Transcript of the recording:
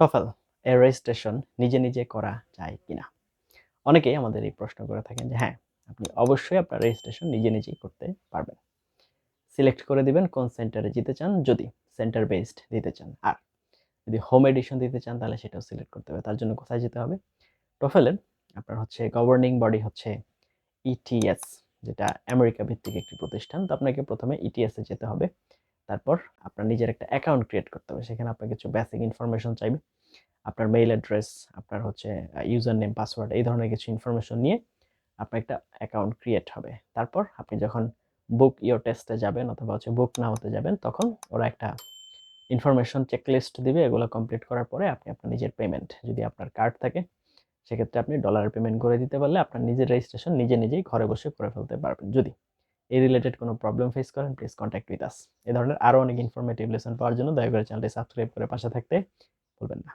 TOEFL registration নিজে নিজে করা যায় কিনা? অনেকেই আমাদের এই প্রশ্ন করে থাকেন যে হ্যাঁ আপনি অবশ্যই আপনার রেজিস্ট্রেশন নিজে নিজেই করতে পারবেন। সিলেক্ট করে দিবেন কোন সেন্টারে যেতে চান, যদি সেন্টার বেসড দিতে চান। আর যদি হোম এডিশন দিতে চান, তাহলে সেটাও সিলেক্ট করতে হবে। তার জন্য কোথায় যেতে হবে? টফেলের আপনার হচ্ছে গভর্নিং বডি হচ্ছে ইটিএস যেটা আমেরিকা ভিত্তিক একটি প্রতিষ্ঠান। তো আপনাকে প্রথমে ইটিএস এ যেতে হবে। তারপর আপনার নিজের একটা অ্যাকাউন্ট ক্রিয়েট করতে হবে। সেখানে আপনার কিছু বেসিক ইনফরমেশন চাইবে। আপনার মেইল অ্যাড্রেস আপনার হচ্ছে ইউজার নেম পাসওয়ার্ড এই ধরনের কিছু ইনফরমেশন নিয়ে আপনার একটা অ্যাকাউন্ট ক্রিয়েট হবে। তারপর আপনি যখন বুক ইয়োর টেস্টে যাবেন অথবা হচ্ছে বুক না হতে যাবেন, তখন ওরা একটা ইনফরমেশন চেকলিস্ট দিবে। এগুলো কমপ্লিট করার পরে আপনি আপনার নিজের পেমেন্ট যদি আপনার কার্ড থাকে, সেক্ষেত্রে আপনি ডলারের পেমেন্ট করে দিতে পারলে আপনার নিজের রেজিস্ট্রেশন নিজে নিজেই ঘরে বসে করে ফেলতে পারবেন। যদি এই রিলেটেড কোনো প্রবলেম ফেস করেন প্লিজ কন্ট্যাক্ট উইথ আস এই ধরনের আরও অনেক ইনফরমেটিভ লেসন পাওয়ার জন্য দয়া করে চ্যানেলটি সাবস্ক্রাইব করে পাশে থাকতে ভুলবেন না।